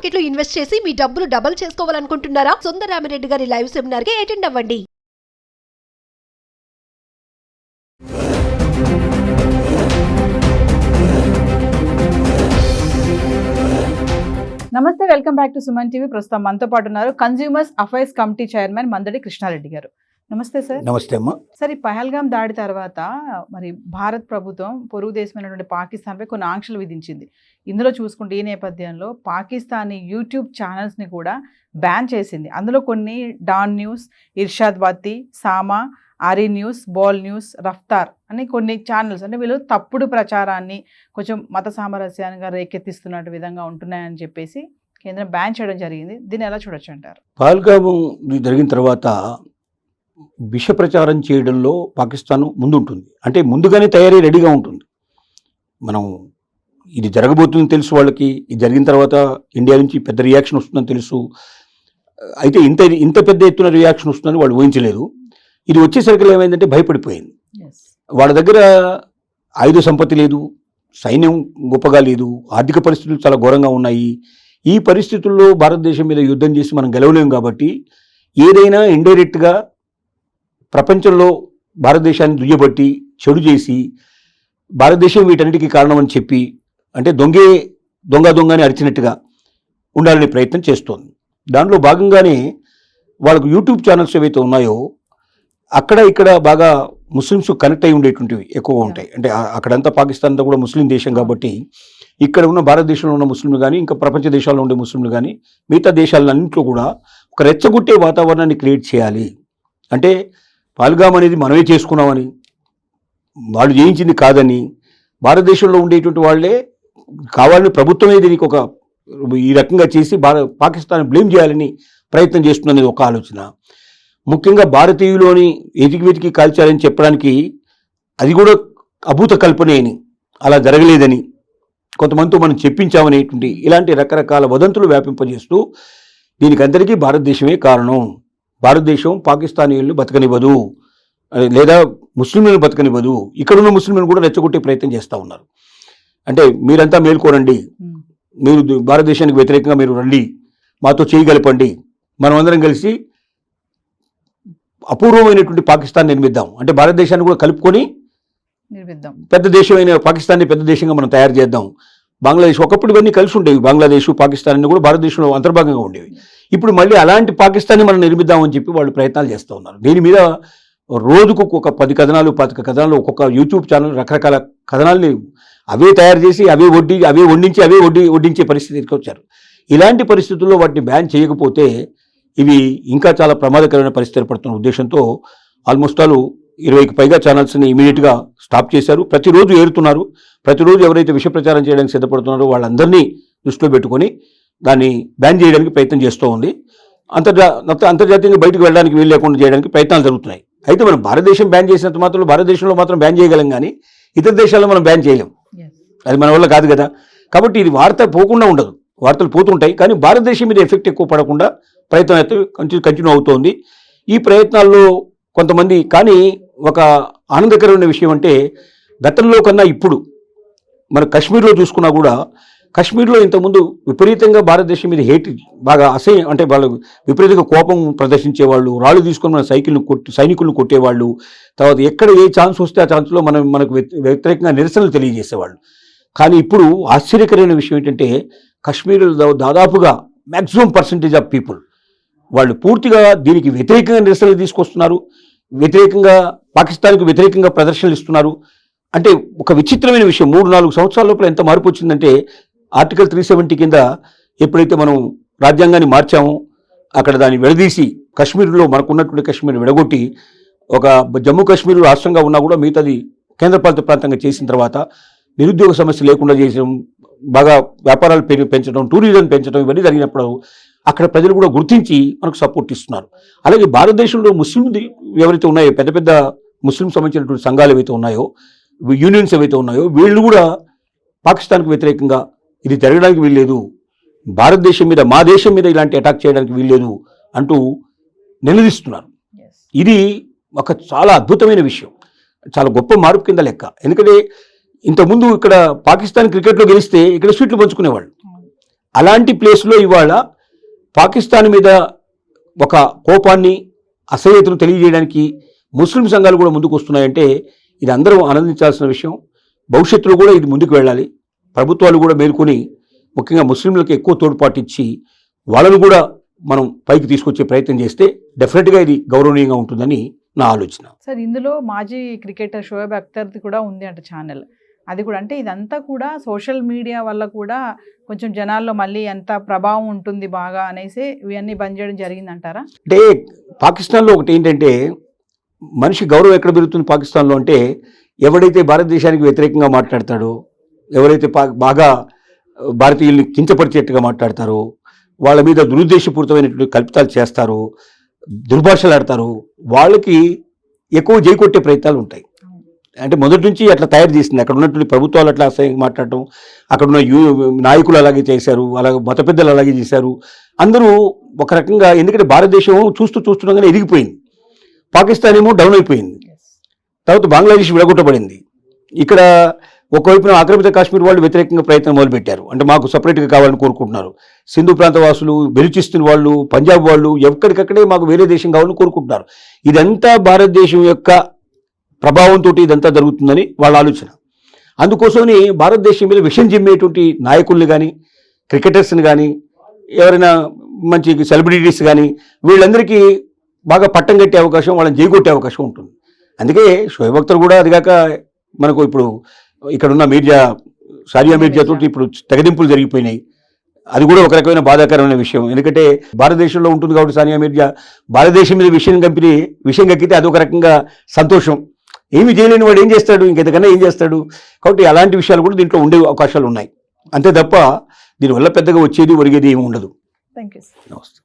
మార్కెట్లో ఇన్వెస్ట్ చేసి మీ డబ్బులు డబుల్ చేసుకోవాలనుకుంటున్నారా? సుందరామిరెడ్డి గారి లైవ్ సెమినార్కి అటెండ్ అవ్వండి. నమస్తే welcome back to Suman TV. ప్రస్తుతం మనతో పాటు ఉన్నారు consumers affairs committee chairman Mandadi Krishnareddy గారు. నమస్తే సార్. నమస్తే అమ్మా. సార్ ఈ పహల్గాం దాడి తర్వాత మరి భారత్ ప్రభుత్వం పొరుగు దేశమైనటువంటి పాకిస్తాన్పై కొన్ని ఆంక్షలు విధించింది. ఇందులో చూసుకుంటే ఈ నేపథ్యంలో పాకిస్తానీ యూట్యూబ్ ఛానల్స్ని కూడా బ్యాన్ చేసింది. అందులో కొన్ని డాన్ న్యూస్ ఇర్షాద్ వాతి Samaa ARY News ball news Raftaar అని కొన్ని ఛానల్స్. అంటే వీళ్ళు తప్పుడు ప్రచారాన్ని కొంచెం మత సామరస్యాన్ని రేకెత్తిస్తున్నట్టు విధంగా ఉంటున్నాయని చెప్పేసి కేంద్రం బ్యాన్ చేయడం జరిగింది. దీన్ని ఎలా చూడొచ్చు అంటారు? పహల్గాము జరిగిన తర్వాత విష ప్రచారం చేయడంలో పాకిస్తాన్ ముందుంటుంది. అంటే ముందుగానే తయారీ రెడీగా ఉంటుంది. మనం ఇది జరగబోతుందని తెలుసు వాళ్ళకి. ఇది జరిగిన తర్వాత ఇండియా నుంచి పెద్ద రియాక్షన్ వస్తుందని తెలుసు. అయితే ఇంత ఇంత పెద్ద ఎత్తున రియాక్షన్ వస్తుందని వాళ్ళు ఊహించలేదు ఇది వచ్చేసరికి ఏమైందంటే భయపడిపోయింది. వాళ్ళ దగ్గర ఆయుధ సంపత్తి లేదు సైన్యం గొప్పగా లేదు ఆర్థిక పరిస్థితులు చాలా ఘోరంగా ఉన్నాయి. ఈ పరిస్థితుల్లో భారతదేశం మీద యుద్ధం చేసి మనం గెలవలేము కాబట్టి ఏదైనా ఇండైరెక్ట్గా ప్రపంచంలో భారతదేశాన్ని దుయ్యబట్టి చెడు చేసి భారతదేశం వీటన్నిటికీ కారణమని చెప్పి అంటే దొంగే దొంగ దొంగని అరిచినట్టుగా ఉండాలనే ప్రయత్నం చేస్తోంది. దాంట్లో భాగంగానే వాళ్ళకు యూట్యూబ్ ఛానల్స్ ఏవైతే ఉన్నాయో అక్కడ ఇక్కడ బాగా ముస్లిమ్స్ కనెక్ట్ అయి ఉండేటువంటివి ఎక్కువగా ఉంటాయి. అంటే అక్కడంతా పాకిస్తాన్ అంతా కూడా ముస్లిం దేశం కాబట్టి ఇక్కడ ఉన్న భారతదేశంలో ఉన్న ముస్లింలు కానీ ఇంకా ప్రపంచ దేశాల్లో ఉండే ముస్లింలు కానీ మిగతా దేశాలన్నింటిలో కూడా ఒక రెచ్చగొట్టే వాతావరణాన్ని క్రియేట్ చేయాలి. అంటే పాల్గామ్ అనేది మనమే చేసుకున్నామని వాళ్ళు చేయించింది కాదని భారతదేశంలో ఉండేటువంటి వాళ్ళే కావాలని ప్రభుత్వమే దీనికి ఒక ఈ రకంగా చేసి భారత పాకిస్తాన్ బ్లేమ్ చేయాలని ప్రయత్నం చేస్తుందనేది ఒక ఆలోచన. ముఖ్యంగా భారతీయులోని ఎతికి వెతికి కాల్చాలని చెప్పడానికి అది కూడా అభూత కల్పనే అని అలా జరగలేదని కొంతమందితో మనం చెప్పించామనేటువంటి ఇలాంటి రకరకాల వదంతులు వ్యాపింపజేస్తూ దీనికి అందరికీ భారతదేశమే కారణం. భారతదేశం పాకిస్తానీయులను బతకనివ్వదు. లేదా ముస్లింలను బతకనివ్వదు. ఇక్కడున్న ముస్లింలను కూడా రెచ్చగొట్టే ప్రయత్నం చేస్తూ ఉన్నారు. అంటే మీరంతా మేల్కోరండి మీరు భారతదేశానికి వ్యతిరేకంగా మీరు రండి. మాతో చేయగలపండి మనం అందరం కలిసి అపూర్వమైనటువంటి పాకిస్తాన్ నిర్మిద్దాం. అంటే భారతదేశాన్ని కూడా కలుపుకొని నిర్మిద్దాం. పెద్ద దేశమైన పాకిస్తాన్ని పెద్ద దేశంగా మనం తయారు చేద్దాం. బంగ్లాదేశ్ ఒకప్పుడు ఇవన్నీ కలిసి ఉండేవి. బంగ్లాదేశ్ పాకిస్తాన్ అన్ని కూడా భారతదేశంలో అంతర్భాగంగా ఉండేవి. ఇప్పుడు మళ్ళీ అలాంటి పాకిస్తాన్ని మనం నిర్మిద్దామని చెప్పి వాళ్ళు ప్రయత్నాలు చేస్తూ ఉన్నారు. దీని మీద రోజుకు ఒక పది కథనాలు పాతిక కథనాలు ఒక్కొక్క యూట్యూబ్ ఛానల్ రకరకాల కథనాల్ని అవే తయారు చేసి అవే వడ్డీ అవే వండించి అవే వడ్డీ వడ్డించే పరిస్థితికి వచ్చారు ఇలాంటి పరిస్థితుల్లో వాటిని బ్యాన్ చేయకపోతే ఇవి ఇంకా చాలా ప్రమాదకరమైన పరిస్థితి పడుతున్న ఉద్దేశంతో ఆల్మోస్ట్ ఆల్ ఇరవైకి పైగా ఛానల్స్ని ఇమీడియట్గా స్టాప్ చేశారు. ప్రతిరోజు ఏరుతున్నారు. ప్రతిరోజు ఎవరైతే విష ప్రచారం చేయడానికి సిద్ధపడుతున్నారో వాళ్ళందరినీ దృష్టిలో పెట్టుకొని దాన్ని బ్యాన్ చేయడానికి ప్రయత్నం చేస్తూ ఉంది. అంతర్జా అంత- అంతర్జాతీయంగా బయటకు వెళ్ళడానికి వీలు లేకుండా చేయడానికి ప్రయత్నాలు జరుగుతున్నాయి. అయితే మనం భారతదేశం బ్యాన్ చేసినంత మాత్రం భారతదేశంలో మాత్రం బ్యాన్ చేయగలం కానీ ఇతర దేశాల్లో మనం బ్యాన్ చేయలేం. అది మన వల్ల కాదు కదా. కాబట్టి ఇది వార్త పోకుండా ఉండదు. వార్తలు పోతుంటాయి. కానీ భారతదేశం మీద ఎఫెక్ట్ ఎక్కువ పడకుండా ప్రయత్నం అయితే కంటిన్యూ కంటిన్యూ అవుతోంది. ఈ ప్రయత్నాల్లో కొంతమంది కానీ ఒక ఆనందకరమైన విషయం అంటే గతంలో కన్నా ఇప్పుడు మన కాశ్మీర్లో చూసుకున్నా కూడా కాశ్మీర్లో ఇంతకుముందు విపరీతంగా భారతదేశం మీద హేట్ బాగా అసహ్యం అంటే వాళ్ళు విపరీతంగా కోపం ప్రదర్శించేవాళ్ళు రాళ్ళు తీసుకొని మన సైకిల్ని కొట్టి సైనికులను కొట్టేవాళ్ళు తర్వాత ఎక్కడ ఏ ఛాన్స్ వస్తే ఆ ఛాన్స్లో మనం మనకు వ్యతిరేకంగా నిరసనలు తెలియజేసేవాళ్ళు. కానీ ఇప్పుడు ఆశ్చర్యకరమైన విషయం ఏంటంటే కాశ్మీర్లో దాదాపుగా మ్యాక్సిమం పర్సంటేజ్ ఆఫ్ పీపుల్ వాళ్ళు పూర్తిగా దీనికి వ్యతిరేకంగా నిరసనలు తీసుకొస్తున్నారు వ్యతిరేకంగా పాకిస్తాన్కు వ్యతిరేకంగా ప్రదర్శనలు ఇస్తున్నారు. అంటే ఒక విచిత్రమైన విషయం మూడు నాలుగు సంవత్సరాల లోపల ఎంత మార్పు వచ్చిందంటే ఆర్టికల్ త్రీ సెవెంటీ కింద ఎప్పుడైతే మనం రాజ్యాంగాన్ని మార్చామో అక్కడ దాన్ని విడదీసి కాశ్మీర్లో మనకున్నటువంటి కాశ్మీర్ విడగొట్టి ఒక జమ్మూ కాశ్మీర్ రాష్ట్రంగా ఉన్నా కూడా మిగతాది కేంద్రపాలిత ప్రాంతంగా చేసిన తర్వాత నిరుద్యోగ సమస్య లేకుండా చేయడం బాగా వ్యాపారాలు పెరి పెంచడం టూరిజం పెంచడం ఇవన్నీ జరిగినప్పుడు అక్కడ ప్రజలు కూడా గుర్తించి మనకు సపోర్ట్ ఇస్తున్నారు. అలాగే భారతదేశంలో ముస్లిం ఎవరైతే ఉన్నాయో పెద్ద పెద్ద ముస్లిం సంబంధించినటువంటి సంఘాలు ఏవైతే ఉన్నాయో యూనియన్స్ ఏవైతే ఉన్నాయో వీళ్ళు కూడా పాకిస్తాన్కు వ్యతిరేకంగా ఇది జరగడానికి వీల్లేదు భారతదేశం మీద మా దేశం మీద ఇలాంటి అటాక్ చేయడానికి వీల్లేదు అంటూ నిలదీస్తున్నారు. ఇది ఒక చాలా అద్భుతమైన విషయం. చాలా గొప్ప మార్పు కింద లెక్క. ఎందుకంటే ఇంతకుముందు ఇక్కడ పాకిస్తాన్ క్రికెట్లో గెలిస్తే ఇక్కడ స్వీట్లు పంచుకునేవాళ్ళు. అలాంటి ప్లేస్లో ఇవాళ పాకిస్తాన్ మీద ఒక కోపాన్ని అసహ్యతను తెలియజేయడానికి ముస్లిం సంఘాలు కూడా ముందుకు వస్తున్నాయంటే ఇది అందరూ ఆనందించాల్సిన విషయం. భవిష్యత్తులో కూడా ఇది ముందుకు వెళ్ళాలి. ప్రభుత్వాలు కూడా మేల్కొని ముఖ్యంగా ముస్లింలకు ఎక్కువ తోడ్పాటు ఇచ్చి వాళ్ళను కూడా మనం పైకి తీసుకొచ్చే ప్రయత్నం చేస్తే డెఫినెట్గా ఇది గౌరవనీయంగా ఉంటుందని నా ఆలోచన. సార్ ఇందులో మాజీ క్రికెటర్ షోయబ్ అఖ్తర్ది కూడా ఉంది అంట ఛానల్. అది కూడా అంటే ఇదంతా కూడా సోషల్ మీడియా వల్ల కూడా కొంచెం జనాల్లో మళ్ళీ ఎంత ప్రభావం ఉంటుంది బాగా అనేసి ఇవన్నీ బంద్ చేయడం జరిగింది అంటారా అంటే పాకిస్తాన్లో ఒకటి ఏంటంటే మనిషి గౌరవం ఎక్కడ పెరుగుతుంది పాకిస్తాన్లో అంటే ఎవడైతే భారతదేశానికి వ్యతిరేకంగా మాట్లాడతాడో ఎవరైతే పా బాగా భారతీయుల్ని కించపరిచేట్టుగా మాట్లాడతారో వాళ్ళ మీద దురుద్దేశపూరితమైనటువంటి కల్పితాలు చేస్తారు దుర్భాషలాడతారో వాళ్ళకి ఎక్కువ జైకొట్టే ప్రయత్నాలు ఉంటాయి. అంటే మొదటి నుంచి అట్లా తయారు చేసింది. అక్కడ ఉన్నటువంటి ప్రభుత్వాలు అట్లా అసహ్యంగా మాట్లాడటం అక్కడ ఉన్న యూ నాయకులు అలాగే చేశారు అలాగే మత పెద్దలు అలాగే చేశారు. అందరూ ఒక రకంగా ఎందుకంటే భారతదేశం చూస్తూ చూస్తుండగానే ఎదిగిపోయింది. పాకిస్తాన్ ఏమో డౌన్ అయిపోయింది. తర్వాత బంగ్లాదేశ్ విడగొట్టబడింది. ఇక్కడ ఒకవైపున ఆక్రమిత కాశ్మీర్ వాళ్ళు వ్యతిరేకంగా ప్రయత్నం మొదలుపెట్టారు. అంటే మాకు సపరేట్గా కావాలని కోరుకుంటున్నారు. సింధు ప్రాంత వాసులు బెలుచిస్తున్న వాళ్ళు పంజాబ్ వాళ్ళు ఎక్కడికక్కడే మాకు వేరే దేశం కావాలని కోరుకుంటున్నారు. ఇదంతా భారతదేశం యొక్క ప్రభావంతో ఇదంతా జరుగుతుందని వాళ్ళ ఆలోచన. అందుకోసమని భారతదేశం మీద విషయం చెమ్మేటువంటి నాయకుల్ని కానీ క్రికెటర్స్ని కానీ ఎవరైనా మంచి సెలబ్రిటీస్ కానీ వీళ్ళందరికీ బాగా పట్టం కట్టే అవకాశం వాళ్ళని జైగొట్టే అవకాశం ఉంటుంది. అందుకే షోయబ్ అఖ్తర్ కూడా అదిగాక మనకు ఇప్పుడు ఇక్కడ ఉన్న మీర్జా సారియా మీడియాతో ఇప్పుడు తెగదింపులు జరిగిపోయినాయి. అది కూడా ఒక రకమైన బాధాకరమైన విషయం. ఎందుకంటే భారతదేశంలో ఉంటుంది కాబట్టి సానియా మీర్జా భారతదేశం మీద విషయం కంపెనీ విషయం కక్కితే అదొక రకంగా సంతోషం. ఏమి చేయలేని వాడు ఏం చేస్తాడు? ఇంకెంతకన్నా ఏం చేస్తాడు? కాబట్టి అలాంటి విషయాలు కూడా దీంట్లో ఉండే అవకాశాలు ఉన్నాయి. అంతే తప్ప దీనివల్ల పెద్దగా వచ్చేది ఒరిగేది ఏమి ఉండదు. థ్యాంక్ యూ నమస్తే.